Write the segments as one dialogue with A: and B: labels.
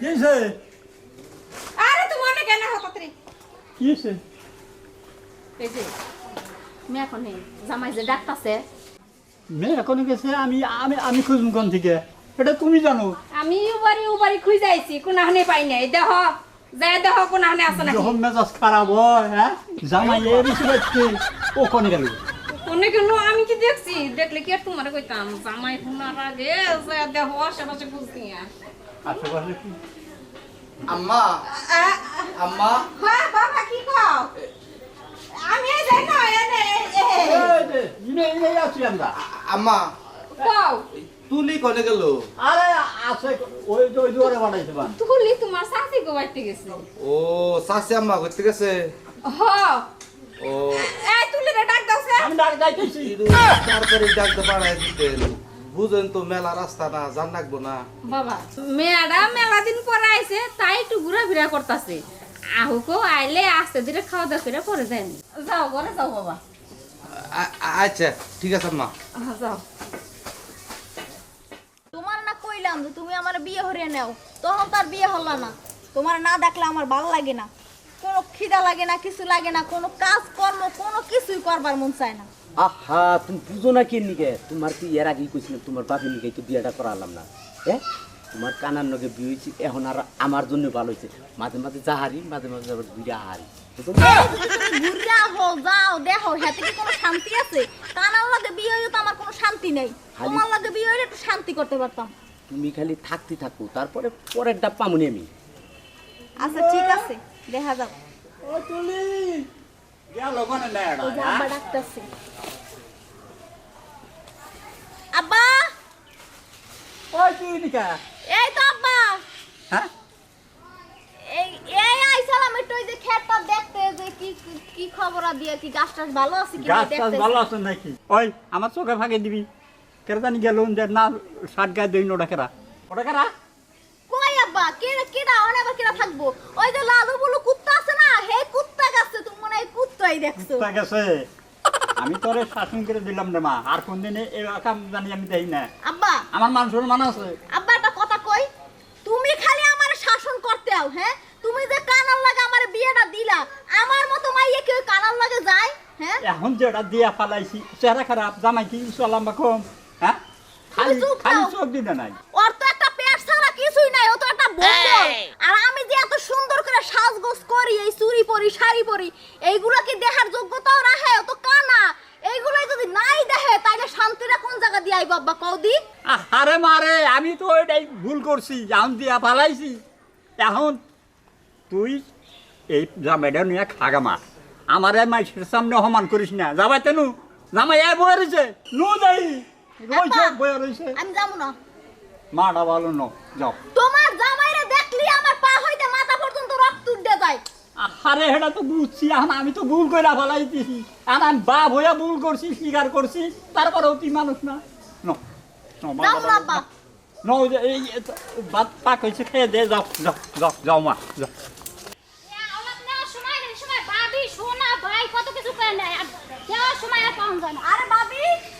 A: কি হয়েছে
B: আরে তুমি অনেক কেন হতাত্রি
A: কি হয়েছে
B: মেয়ে এখন জামাই যে ডাক্তারছে
A: মেয়ে এখনও গেছে আমি আমি আমি খুঁজবো কোন থেকে এটা তুমি জানো।
B: আমি উবারি উবারি খুঁজে কোনাহানে পাই নাই। দেহ যায় দেহ কোনাহানে আছে নাকি?
A: মেজাজ খারাপ হয় হ্যাঁ? জামাই এ বেশি বাচ্চে ও কোন গেল?
B: কোনে কেন আমি কি দেখছি? দেখলে কি আর তোমার কইতাম? জামাই শোনার আগে যায় দেহ আশেপাশে বুঝতি
A: আশেপাশে কি
C: আম্মা। আম্মা।
B: হ্যাঁ বাবা কি খাও আমি এই যাই না এনে
A: ইনে ইনে আছি আমরা।
C: আম্মা।
B: খাও
C: তুলি কোনে গেল?
A: আরে আছে ওই তো ওই দুয়ারে বানাইছে বান।
B: তুলি তোমার শাশি গো বাইতে গেছে।
C: ও সাসি আম্মা করতে গেছে?
B: হ।
C: ও।
B: এই তুলি রে ডাক দাও
A: আমি ডাক
C: পারাই দিতেন। বুঝেন তো মেলা রাস্তা না জান রাখব না।
B: বাবা মেয়েরা মেলা দিন পরে আইছে তাই একটু ঘোরাফেরা করতেছে। আহুকো আইলে আস্তে ধীরে খাওয়া দাওয়া করে পরে যায়নি যাও ঘরে যাও বাবা।
C: আচ্ছা ঠিক আছে আম্মা
B: আহ, যাও।
D: তোমার না কইলাম যে তুমি আমার বিয়ে হরিয়ে নাও তখন তার বিয়ে হলো না। তোমার না দেখলে আমার ভালো লাগে না। কোনো খিদা লাগে না কিছু লাগে না কোনো কাজ কর্ম কোনো কিছুই করবার মন চায় না।
E: আহা তুমি বুঝো না কি নিকে তোমার কি এর আগেই কইছিলাম তোমার বাপের নিকে তো বিয়েটা করালাম না? এ? তোমার কানার নগে বিয়ে হয়েছে এখন আর আমার জন্য ভালো হয়েছে। মাঝে মাঝে যাহারি মাঝে মাঝে আবার হারি?
D: ঘুরা হো যাও দেখো হাতে কি কোনো শান্তি আছে? কানার লাগে বিয়ে হইলে তো আমার কোনো শান্তি নেই।
E: খালি-
D: তোমার লাগে বিয়ে একটু শান্তি করতে পারতাম।
E: তুমি খালি থাকতে থাকো তারপরে পরের ডাব পামুনি আমি।
D: আচ্ছা ঠিক আছে দেখা যাও
A: ও তুলি
D: আব্বা ডাকতেছে আব্বা
A: ওই তুই নিকা
D: এই তো আব্বা
A: হ্যাঁ
D: এই এই আইসালাম একটু ওই যে খেতটা দেখতে যে কি কি- কি খবর দিয়ে কি গাছ টাছ ভালো আছে কি
A: গাছ টাছ ভালো আছে নাকি ওই আমার চোখে ফাঁকে দিবি কেরা জানি গেল যে না ষাট গায়ে দিন ওটা কেরা ওটা কেরা
D: কই আব্বা কে কেডা অনে আবার কেডা থাকব ওই যে লালু বুলু কুত্তা আছে না হে কুত্তা গাছে তুমি মনে দেখছ।
A: তা গেছে। আমি তোরে শাসন করে দিলাম রে মা আর কোন দিনে এই কাম জানি আমি দেই না।
D: আব্বা।
A: আমার মান সম্মান আছে।
D: আব্বা একটা কথা কই? তুমি খালি আমার শাসন করতে আও হ্যাঁ? তুমি যে কানার লাগে আমার বিয়েটা দিলা আমার মতো মাইয়ে কেউ কানার লাগে যায় হ্যাঁ?
A: এখন যেটা দিয়া ফালাইছি চেহারা খারাপ জামাই কি চলাম বা কম হ্যাঁ? খালি খালি চোখ দিতে নাই।
D: ওর তো একটা পেট ছাড়া কিছুই নাই ও আর আমি যে এত সুন্দর করে সাজগোজ করি এই চুরি পরি শাড়ি পরি এইগুলো কি দেখার যোগ্যতাও রাখে? তো কানা। যদি নাই দেখে তাইলে শান্তিটা কোন জায়গা দিয়ে আইব আব্বা কৌদি?
A: আরে মারে আমি তো এটাই ভুল করছি এখন দিয়া ফালাইছি। এখন তুই এই জামাইটা নিয়ে খাগা মা আমার মাইসের সামনে অপমান করিস না। যাবাই তেনু জামাই এ বয়ে রয়েছে নু যাই। রয়েছে। বয়ে রয়েছে
D: আমি যাব না।
A: মাটা ভালো ন যাও।
D: তোমার উঠে যায়
A: আরে এটা তো বুঝছি এখন আমি তো ভুল করে ফেলাইতেছি। এখন আমি বাপ হইয়া ভুল করছি স্বীকার করছি তারপরেও তুই মানুষ না? পাক দে যাও যাও যাও যাও মা
D: আরে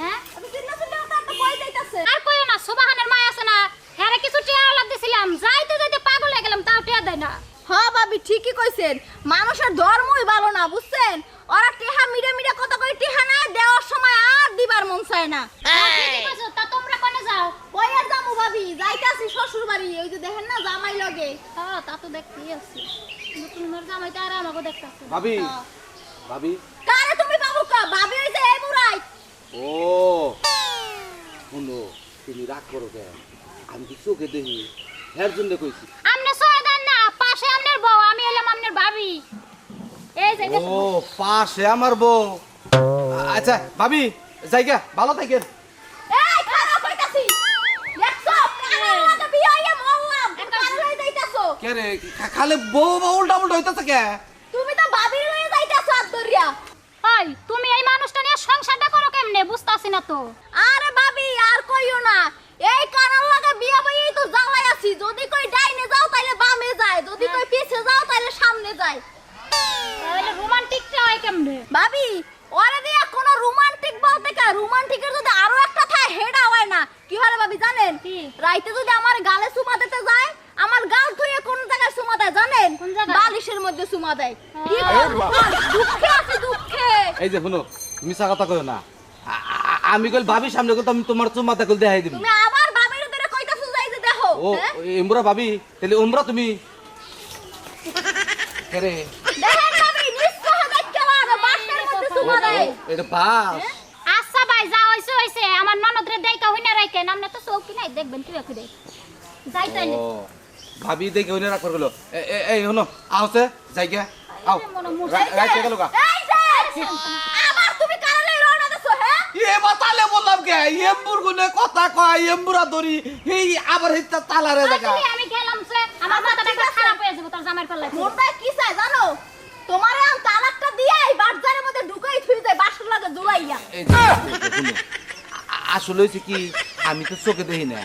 D: হ্যাঁ আমি চিন্তা চিন্তা তো একটা কই যাইতাছে
F: আর কইও না সোবাহানের মা আছে না হ্যাঁ কিছু টিয়া আলাদ দিছিলাম যাইতে যাইতে পাগল হয়ে গেলাম তাও টিয়া দেয় না
D: হ্যাঁ ভাবি ঠিকই কইছেন? মানুষের ধর্মই ভালো না বুঝছেন? ওরা টেহা মিডে মিডে কত করে টেহা না দেওয়ার সময় আর দিবার মন চায় না।
F: তা তোমরা কোনে যাও?
D: আর যামু ভাবি যাইতাছি শ্বশুর বাড়ি ওই যে দেখেন না জামাই লগে।
F: হ্যাঁ তা তো দেখতেই আছি। নতুন মোর জামাইতে আর আমাকে দেখতেছে
C: ভাবি ভাবি।
D: কারে তুমি বাবু কা ভাবি হইছে এই বুড়াই।
C: ও শুনো তুমি রাগ করো কেন? আমি কি চোখে দেখি এর জন্য কইছি।
F: আমনে এলাম ভাবি। এই যে
C: ও পাশে আমার বউ। আচ্ছা ভাবি জায়গা ভালো থাকেন।
D: এই খারাপ কইতাছি। দেখছ কারে লাগে বিয়ে হইয়া মরলাম কারে লই যাইতাছো।
C: কে রে? খালি বউ বউ উল্টা উল্টা হইতেছে কে?
D: তুমি তো ভাবি লই যাইতাছো
F: তুমি এই মানুষটা নিয়ে সংসারটা করো কেমনে? বুঝতাছি না তো।
D: আরে ভাবি আর কইও না এই কানার লাগে বিয়া বইই তো জ্বালাই আছি যদি কই ডাইনে যাও তাইলে বামে যায় যদি কই পিছে যাও সামনে যায়।
F: তাহলে রোমান্টিকটা হয় কেমনে?
D: ভাবি ওরে দিয়া কোনো রোমান্টিক বলতে কা? রোমান্টিকের যদি আরও একটা থাকে হেডা হয় না কি হয় ভাবি জানেন?
F: কি?
D: রাইতে যদি আমার গালে সুমা দিতে যায় আমার গাল ধুয়ে কোন জায়গায় সুমা দেয় জানেন?
F: কোন জায়গায়?
D: বালিশের মধ্যে সুমা দেয়। কি দুঃখে আছে দুঃখে।
C: এই যে শুনো মিশা কথা কই না। আমি কইল ভাবি সামনে কইল আমি তোমার চুমা দেখল দেখাই দিবি
D: তুমি আবার বাবির ধরে কইতাছো যাই যে দেখো
C: ও
D: হ্যাঁ?
C: এমরা ভাবি তাহলে উমরা তুমি কেরে।
D: দেখেন ভাবি নিঃস্ব দেখতে পারে বাসের মধ্যে সুমা দেয়।
C: এটা বাস।
F: আচ্ছা ভাই যা হইছে হইছে। আমার ননদরে দেইকা হইনা রাখে নামনে তো চৌকি নাই দেখবেন কি রাখে দেখ যাই তাইলে।
C: ভাবি দেখে ওনে রাখ করল। এই হনো আহছে যাই গে আও রাইতে গেল গা।
D: আবার তুমি কারণে রওনা দিছো হ্যাঁ?
C: এ বাতালে বললাম কে এম্বুর গুনে কথা কয় এম্বুরা ধরি এই আবার হিতা তালারে দেখা।
F: আমি গেলাম সে আমার মাথাটা একবার খারাপ হয়ে যাবে তোর জামাইয়ের পাল্লায়।
D: মোরটা কি চাই জানো তোমারে আম তালাকটা দিয়ে এই বাজারের মধ্যে ঢুকাই থুই যায় বাসর লাগে জুলাইয়া
C: এই যে, শুনো, আ- আসলে হয়েছে কি আমি তো চোখে দেখি না।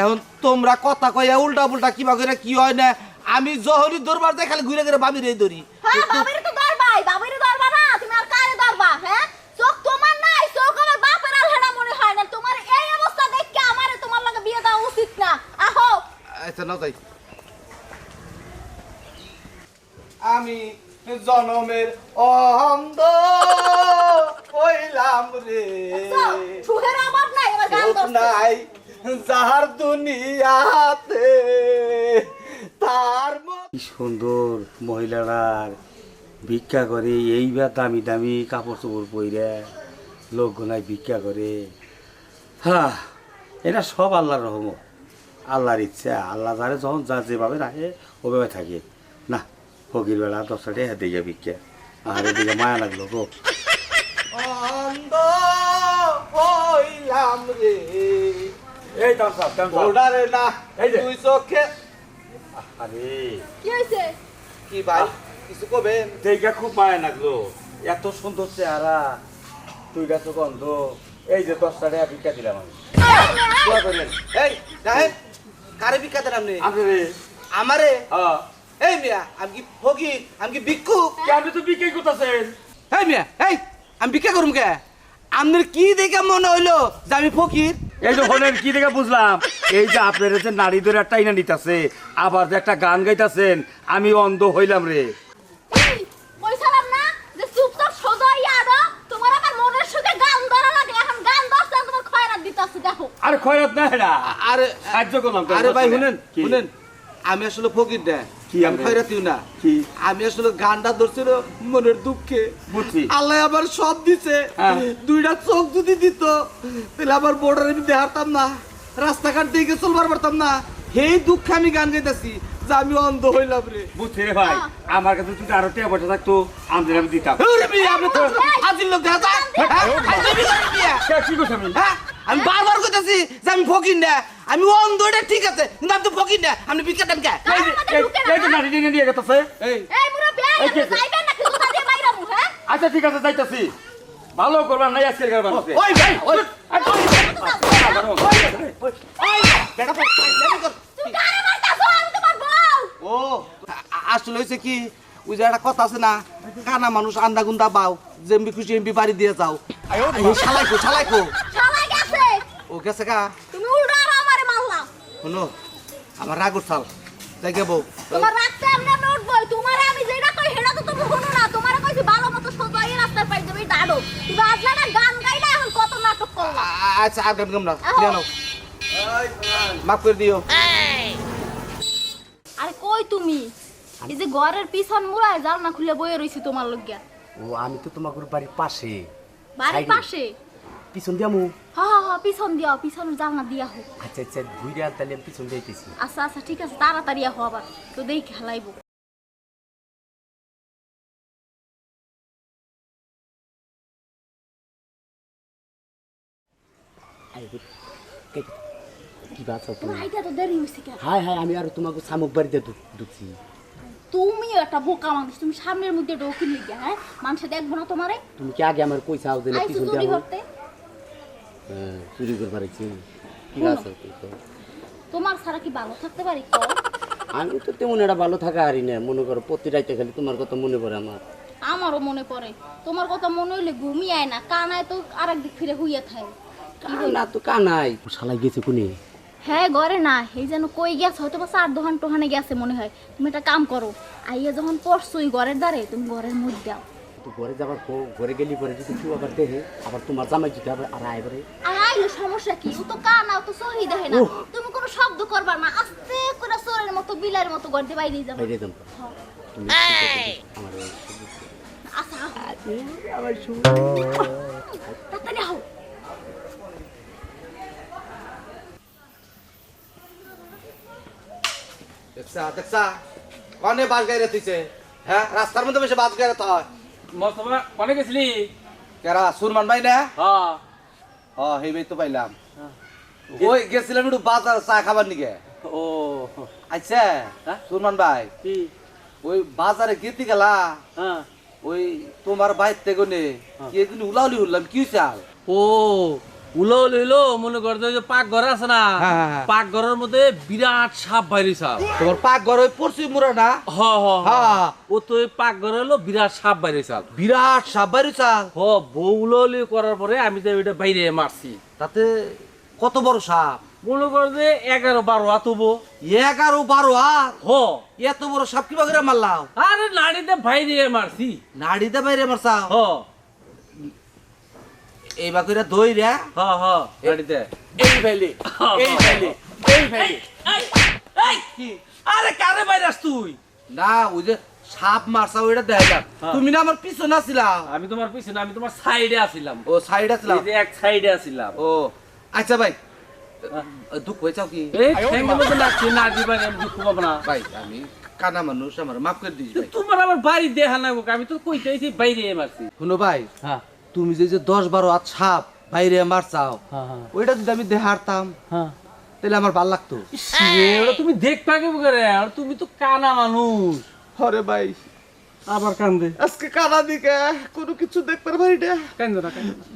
C: এখন তোমরা কথা কয়া উল্টা পুল্টা কিবা করে কি হয় না? আমি জহরি দরবার দেখ খালি ঘুরে ঘুরে বাবির ধরি।
D: হ্যাঁ বাবির তো দরবাই বাবির দরবা না তুমি আর কারে দরবা হ্যাঁ? চোখ তোমার নাই চোখ আমার বাপের আলহেনা মনে হয় না। তোমার এই অবস্থা দেখে আমারে তোমার লগে বিয়ে দেওয়া উচিত না। আহো!
C: আচ্ছা তাই। আমি জনমের অন্ধ হইলাম রে।
D: নাই আমার গান
C: চোখ নাই যাহার দুনিয়াতে তার মত
E: কি সুন্দর মহিলারার ভিক্ষা করে এইবার দামি দামি কাপড় চোপড় পরে লোক গোনায় ভিক্ষা করে। হ্যাঁ এটা সব আল্লাহর রহমত। আল্লাহর ইচ্ছা আল্লাহ যারে যখন যা যেভাবে রাখে ওভাবে থাকে। না ফকির বেলা দশটা টাকা দিয়ে ভিক্ষা আর এদিকে মায়া লাগল গো
C: অন্ধ হইলাম রে
E: এই দাম সাপ দাম
C: ওডারে না
E: এই যে।
C: তুই চোখে
E: আরে
D: কি হইছে
C: কি ভাই কিছু কবেন
E: দেখে খুব মায়া লাগল এত সুন্দর চেহারা তুই গেছো গন্ধ এই যে দশটা টাকা ভিক্ষা দিলাম আমি দোয়া করেন
C: এই দেখেন কারে বিখ্যাত আপনি
E: আপনি রে
C: আমারে
E: হ্যাঁ
C: এই মিয়া আমি কি ফকির আমি কি ভিক্ষুক
E: আপনি তো বিক্রি করতেছেন।
C: এই মিয়া এই আমি ভিক্ষা করুম কে? আপনার কি দেখে মনে হইল যে আমি ফকির?
E: এই যে হলেন কি দেখে বুঝলাম? এই যে আপনার যে নারীদের একটা ইনা নিতেছে আবার যে একটা গান গাইতাছেন আমি অন্ধ হইলাম রে।
D: আরও তোমার আমার মনের সুখে গান ধরা লাগে। এখন গান ধরছে তোমার খয়রাত দিতাছে দেখো।
E: আরে খয়রাত না
C: আরে
E: সাহায্য করলাম
C: আরে ভাই শুনেন
E: কি?
C: শুনেন। আমি আসলে ফকির না
E: কি
C: আমি? খয়রাতিও না।
E: কি?
C: আমি আসলে গানটা ধরছিল মনের দুঃখে।
E: বুঝছি।
C: আল্লাহ আবার সব দিছে।
E: হ্যাঁ।
C: দুইটা চোখ যদি দিত তাহলে আবার বর্ডারে আমি দেখাতাম না। রাস্তাঘাট দিকে চলবার পারতাম না। সেই দুঃখে আমি গান গাইতেছি যে আমি অন্ধ হইলাম রে।
E: বুঝছি রে ভাই। আমার কাছে যদি আরও টাকা পয়সা থাকতো আমাদের আমি দিতাম।
C: তো হাজির লোক দেখা যায় হ্যাঁ? লোক মিয়া।
E: কে, কি করছি আমি
C: হ্যাঁ। আমি বারবার কইতাছি যে আমি ফকির না আমি অন্ধ এটা ঠিক আছে কিন্তু আমি তো ফকির না আপনি ভিক্ষা দেন কে
E: এই যে এই- এই যে নারী টেনে দিয়ে গেছে
C: এই
D: এই বুড়ো বিয়া
E: কে?
D: যাইবেন নাকি জুতা দিয়ে বাইরে মু হ্যাঁ
E: আচ্ছা ঠিক আছে যাইতাছি ভালো করবার নাই আজকের করবার
C: ওই ভাই ওই
E: ওই
C: বেটা ভাই, লেমি কর।
D: তুমি কারে মারতাছো আমি তোমার বউ
C: ও আসলে হয়েছে কি ওই যে একটা কথা আছে না কানা মানুষ আন্দা গুন্দা বাও যেমবি খুশি এমবি বাড়ি দিয়ে যাও এই শালাইকো শালাইকো
D: গেছে
C: কা
D: তুমি উল্টা আর আমারে মারলা।
C: শুনো আমার রাগ উঠাল যাই গে বউ।
D: তোমার রাখতে এমনি এমনি উঠবই। তোমারে আমি যেটা কই সেটা তো তুমি শুনো না। তোমারে কইছি ভালো মতো সোজা এই রাস্তায় পাই যাবে দাঁড়ো। তুমি আসলে না গান গাইলে এখন কত নাটক করলা।
C: আচ্ছা আর গান গাম না। নাও। মাফ করে দিও।
D: আরে কই তুমি? এই যে ঘরের পিছন মুড়ায় জাল না খুলে বয়ে রইছি তোমার লজ্ঞা
E: ও আমি তো তোমার বাড়ির পাশে।
D: বাড়ির পাশে?
E: পিছন দিয়ামু।
D: হা হা পিছন দিয়াও পিছন জালনা দিয়া হোক।
E: আচ্ছা আচ্ছা ঘুরে তাহলে পিছন যাইতেছি।
D: আচ্ছা আচ্ছা ঠিক আছে তাড়াতাড়ি আহো আবার। তো দেই খেলাইবো।
E: হাই হাই আমি আর তোমাকে শামুক বাড়িতে ঢুক- ঢুকছি
D: তুমিও একটা বোকা মানুষ তুমি সামনের মধ্যে ঢোকি লিখে হ্যাঁ? মানুষে দেখব না তোমারে।
E: তুমি কি আগে আমার কইসাও দিলে পিছন
D: চুরি
E: হ্যাঁ চুরি করবার কি। আছে তুই তো?
D: তোমার ছাড়া কি ভালো থাকতে পারি
E: আমি তো তেমন একটা ভালো থাকা হারি না মনে করো প্রতি রাইতে খালি তোমার কথা মনে পড়ে আমার।
D: আমারও মনে পড়ে। তোমার কথা মনে হইলে ঘুমিয়ে আয় না কানায় তো আরেক দিক ফিরে হুইয়া থাকে
E: কানা তো কানাই। শালাই গেছে কোনে?
D: হ্যাঁ ঘরে না এই যেন কই গেছে হয়তো বা চার দোকান টোহানে গেছে মনে হয়। তুমি একটা কাম করো আইয়া যখন পড়ছুই ঘরের দ্বারে তুমি ঘরের মধ্যে দাও
E: তো ঘরে যাবার পর ঘরে গেলি পরে যদি কেউ আবার দেখে আবার তোমার জামাই যদি আবার আর
D: আর আইলে সমস্যা কি? ও তো কানা ও তো সহি দেখে না। তুমি কোনো শব্দ করবার না। আস্তে করে চোরের মতো বিলার মতো ঘর দিয়ে বাইরে যাবে।
E: বাইরে যাম তুমি আমার
D: আচ্ছা
E: আমার
D: তাড়াতাড়ি আও
C: দেখছা দেখছা। কনে বাস গাইরে তুইছে? হ্যাঁ রাস্তার মধ্যে বসে বাস গাইরে তো হয়।
G: মস্তফা কনে গেছিলি?
C: কেরা সুরমান ভাই না?
G: হ্যাঁ।
C: হ হেই ভাই তো পাইলাম ওই গেছিলাম একটু বাজার চা খাবার নিকে।
G: ও।
C: আচ্ছা
G: হ্যাঁ?
C: সুরমান ভাই
G: কি?
C: ওই বাজারে গেতে গেলা?
G: হ্যাঁ।
C: ওই তোমার বাইর থেকে কি একদিন উলাউলি উঠলাম কি চাল
G: ও উলো লইলো মনে করতে যে পাক ঘর আছে না
C: হ্যাঁ, হ্যাঁ, হ্যাঁ।
G: পাক ঘরের মধ্যে বিরাট সাপ বাইরে সাপ
C: তোমার পাক ঘর ওই পড়ছি মুরা না?
G: হ হ হ। ও তো ওই পাক ঘরে হলো বিরাট সাপ বাইরে চাল
C: বিরাট সাপ বাইরে
G: হ বউ উলোলি করার পরে আমি তো ওইটা বাইরে মারছি।
C: তাতে কত বড় সাপ?
G: মনে কর যে এগারো বারো হাতবো
C: এগারো বারো আর
G: হ।
C: এত বড় সাপ কিবা করে মারলাম?
G: আরে নাড়িতে বাইরে মারছি।
C: নাড়িতে বাইরে সাপ
G: হ।
C: এই বাকুরা দই রে
G: হ হ নাড়িতে
C: এই ফেলি এই ফেলি এই ফেলি।
G: আরে কারে বাইরাস তুই?
C: না ওই যে সাপ মারছা ওইটা দেখাইলাম
G: হ্যাঁ।
C: তুমি না আমার পিছনে আসছিলাম
G: আমি তোমার পিছনে আমি তোমার সাইডে আছিলাম।
C: ও সাইড আসছিলাম
G: এই যে এক সাইডে আছিলাম।
C: ও আচ্ছা ভাই। দুঃখ হয়েছাও কি?
G: এই ঠ্যাঙ্গের মধ্যে লাগছে না দিবাই আমি দুঃখ পাবো না।
C: ভাই আমি কানা মানুষ আমার মাফ করে দিস ভাই।
G: তোমার আমার বাড়ি দেখা না আমি তো কইতেছি বাইরে মারছি।
C: শুনো ভাই
G: হ্যাঁ।
C: তুমি যে যে দশ বারো হাত সাপ বাইরে আমার
G: হ্যাঁ হ্যাঁ।
C: ওইটা যদি আমি হারতাম
G: হ্যাঁ।
C: তাহলে আমার ভালো লাগতো।
G: ওটা তুমি দেখবা কি করে? আর তুমি তো কানা মানুষ।
C: হরে ভাই।
G: আবার কান্দে।
C: আজকে কানা দিকে কোনো কিছু দেখতে পারি না।
G: কান্দে না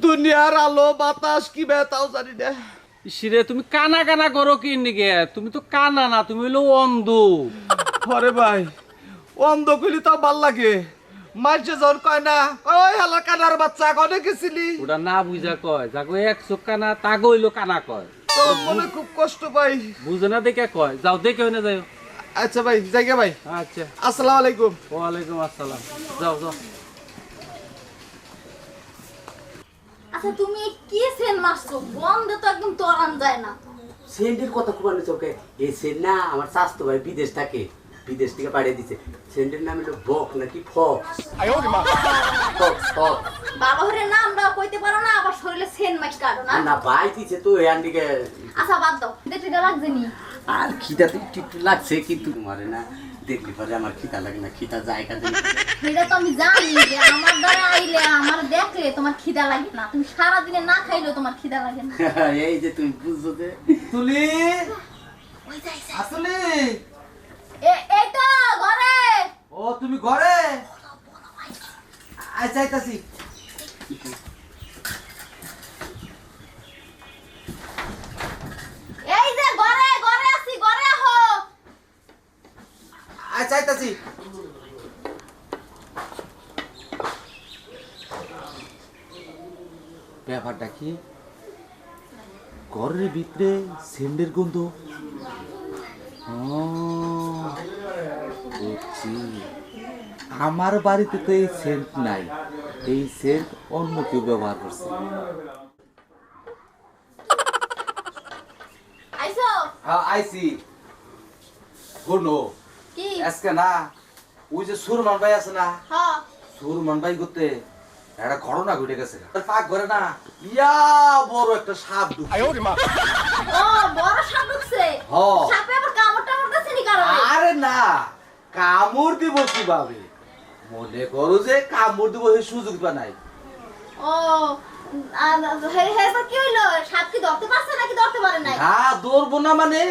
C: দুনিয়ার আলো বাতাস কি বে তাও জানি না।
G: ইসিরে তুমি কানা কানা করো কি নিকে? তুমি তো কানা না তুমি হলো অন্ধ।
C: হরে ভাই অন্ধ কইলি তো ভালো লাগে। কয় না ওই হালা কানার বাচ্চা কনে গেছিলি?
G: ওটা না বুঝা কয় যাকে এক চোখ কানা তাগো হইল কানা কয়।
C: মনে খুব কষ্ট পাই।
G: বুঝে না দেখে কয় যাও দেখে না যাও
C: আচ্ছা ভাই জায়গা ভাই।
G: আচ্ছা।
C: আসসালামু আলাইকুম।
G: ওয়ালাইকুম আসসালাম। যাও যাও।
D: আচ্ছা তুমি কি সেন মারছো? গন্ধে তো একদম তরান যায় না।
E: সেন্টের কথা খুব আনে চোখে। এই সেন্ট না আমার স্বাস্থ্য ভাই বিদেশ থাকে। বিদেশ থেকে পাঠিয়ে দিছে। সেন্টের নাম হলো বক নাকি ফক্স ফক্স ফক্স
D: বাবা হরে নামটা কইতে পারো না আবার শরীরে সেন মাইট কাটো না?
E: না ভাই দিছে তো এখান থেকে
D: আচ্ছা বাদ দাও। দেখতে গা লাগছে নি।
E: আর খিদা তো একটু লাগছে কিন্তু তোমারে না দেখলি পরে আমার খিদা লাগে না খিদা জায়গা দেয়
D: এটা তো আমি জানি যে আমার দ্বারা আইলে আমার দেখলে তোমার খিদা লাগে না। তুমি সারা দিনে না খাইলেও তোমার খিদা লাগে না।
E: এই যে তুমি বুঝছ যে
C: তুলি! আসলে
D: এই তো ঘরে।
C: ও তুমি ঘরে? আচ্ছা আইতাছি
D: এই যে ঘরে ঘরে আছি ঘরে
C: আচ্ছা আইতাছি ব্যাপারটা কি? ঘরের ভিতরে সেন্ডের গন্ধ? ও, বুঝছি। আমার বাড়িতে তো এই সেন্ট নাই এই সেন্ট অন্য কেউ ব্যবহার করছে।
D: আইছো
C: হ্যাঁ আইসি। শোনো আজকে না ওই যে সুরমান ভাই আছে না
D: হ্যাঁ
C: সুরমান করতে একটা ঘটনা ঘটে গেছে। পাক ঘরে না ইয়া বড় একটা সাপ ঢুকছে।
D: বড় সাপ ঢুকছে?
C: হ।
D: সাপে আবার কামড় টামড় দিছে নি কারণে
C: আরে না কামড় দিব কীভাবে? মনে করো যে কামড় দিব সেই সুযোগ বা নাই।
D: ও কি হইল? সাপ কি ধরতে পারছে নাকি ধরতে পারে নাই?
C: না মানে?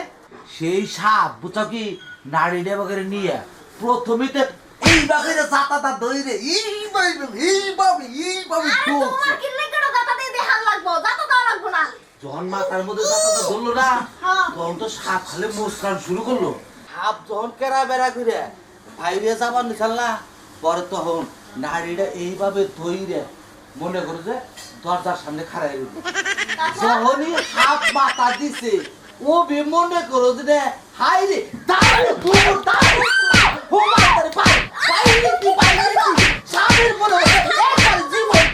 C: সেই সাপ বুঝছ কি? নারী ডেবাগের নিয়ে প্রথমে তো এই বাগের চাতাটা দইরে এইভাবে এইভাবে এইভাবে
D: আরে
C: ঢুকছে।
D: তোমার কি লেগেড়ো দাতা দিয়ে দেখান লাগবো দাতা দাও লাগবো না।
C: যখন মাথার মধ্যে চাতাটা ধরলো না।
D: হ্যাঁ।
C: তখন তো সাপ খালে মুসকান শুরু করল। সাপ যখন কেরা বেড়া করে বাইরে যাবার নিশাল না পরে তখন নারীরা এইভাবে ধইরে মনে করো যে দরজার সামনে খাড়াই রইল যখনই হাত মাথা দিছে। ও বে মনে করো যে হাই রে বাইরে বাইরে কি মনে হয় জীবন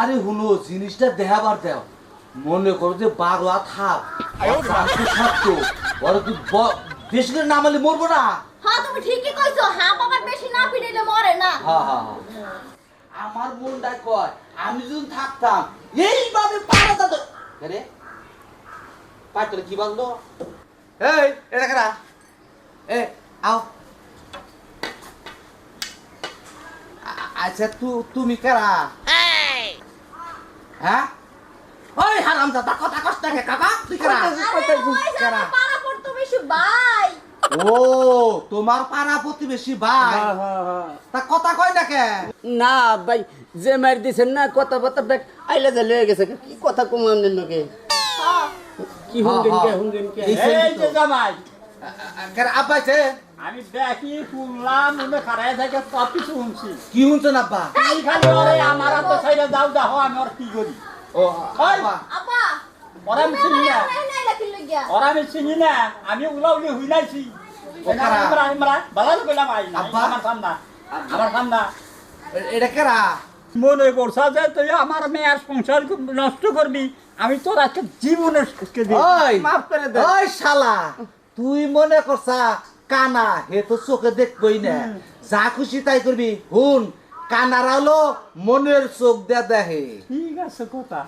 C: আরে হুনো জিনিসটা দেখাবার দেও। মনে করো যে থাপ। সত্য ওরা তুই বেশি করে নামালে মরবো না?
D: হ্যাঁ তুমি ঠিকই কইছো। হাঁপ আবার বেশি না পিটাইলে মরে না।
C: হ্যাঁ হ্যাঁ হ্যাঁ। আমার মনটা কয় আমি যদি থাকতাম এইভাবে পারা যেত রে? পাইতলে কি বাজলো এই এটা কারা? এ আও। আচ্ছা তু তুমি কারা? হ্যাঁ? ওই হারাম দাদা কথা কষ্ট কে কাকা তুই কারা?
D: আরে ওই যে আমার পাড়া প্রতিবেশী ভাই।
C: ও তোমার পাড়া প্রতিবেশী ভাই? তা কথা কয় না কে?
E: না ভাই যে মার দিছেন না কথা বার্তা ব্যাগ আইলে যে লয়ে গেছে কি? কথা কমান্দের লোকে
D: হ্যাঁ।
E: কি হুঙ্গেন কে হুঙ্গেন কে?
C: এই
A: এই যে জামাই।
C: কেন আব্বাইছে
A: আমি দেখি শুনলাম মনে খারাই থাকে সব কিছু শুনছি।
C: কি শুনছেন আব্বা?
A: এই খালি ওরে আমার তো সাইডে যাও দেখো আমি ওর কি করি।
C: ও। আব্বা।
A: ওরা আমি চিনি না। ওরা আমি চিনি না আমি উলাউলি হুই নাইছি
C: ও খারা।
A: আমরা আমরা বালা কইলাম আই না আমার সামনা আমার সামনা
C: এ- এটা কেরা?
A: মনে করছা যে তুই আমার মেয়ের সংসার নষ্ট করবি আমি তোর আজকে জীবনের শেষকে দিই।
C: ওই
A: মাফ করে দে।
C: ওই শালা তুই মনে করছা কানা হে তো চোখে দেখবই না। যা খুশি তাই করবি। হুন কানার আলো মনের চোখ দেয়া দেখে।
A: ঠিক আছে কথা।